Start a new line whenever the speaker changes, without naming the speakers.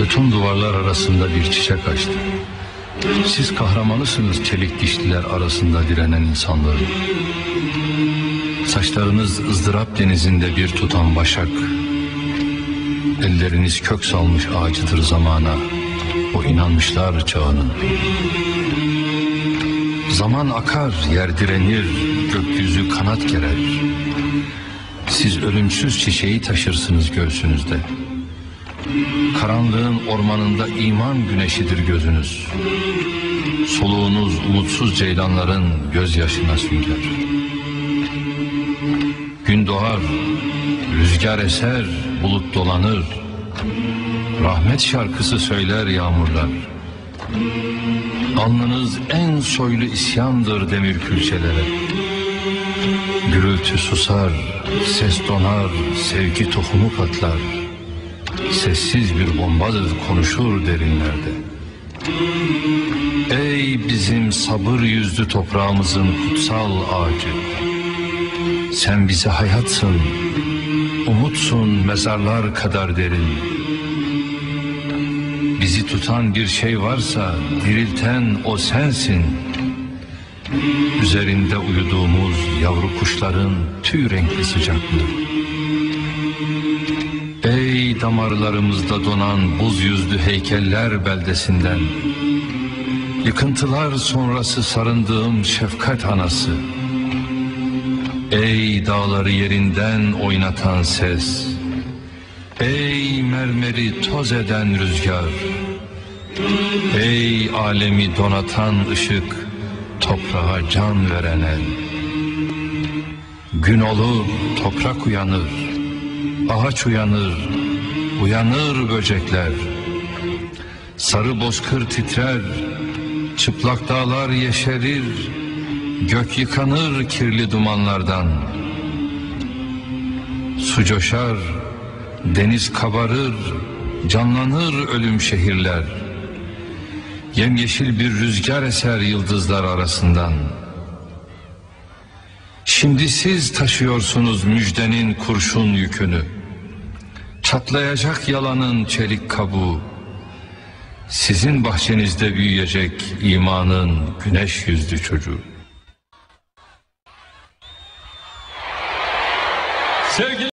Beton duvarlar arasında bir çiçek açtı. Siz kahramanısınız çelik dişliler arasında direnen insanların. Saçlarınız ızdırap denizinde bir tutan başak. Elleriniz kök salmış ağacıdır zamana. O inanmışlar çağının. Zaman akar, yer direnir, gökyüzü kanat gerer. Siz ölümsüz çiçeği taşırsınız göğsünüzde. Karanlığın ormanında iman güneşidir gözünüz. Soluğunuz umutsuz ceylanların gözyaşına sünger. Gün doğar, rüzgar eser, bulut dolanır. Rahmet şarkısı söyler yağmurlar. Alnınız en soylu isyandır demir külçelere. Gürültü susar, ses donar, sevgi tohumu patlar. Sessiz bir bombadır konuşur derinlerde. Ey bizim sabır yüzlü toprağımızın kutsal ağacı. Sen bize hayatsın, umutsun mezarlar kadar derin. Bizi tutan bir şey varsa dirilten o sensin. Üzerinde uyuduğumuz yavru kuşların tüy renkli sıcaklığı. Ey damarlarımızda donan buz yüzlü heykeller beldesinden. Yıkıntılar sonrası sarındığım şefkat anası. Ey dağları yerinden oynatan ses. Ey mermeri toz eden rüzgar. Ey alemi donatan ışık, toprağa can veren el. Gün olur, toprak uyanır, ağaç uyanır, uyanır böcekler. Sarı bozkır titrer, çıplak dağlar yeşerir, gök yıkanır kirli dumanlardan. Su coşar, deniz kabarır, canlanır ölüm şehirler. Yemyeşil bir rüzgar eser yıldızlar arasından. Şimdi siz taşıyorsunuz müjdenin kurşun yükünü. Çatlayacak yalanın çelik kabuğu. Sizin bahçenizde büyüyecek imanın güneş yüzlü çocuğu. Sevgili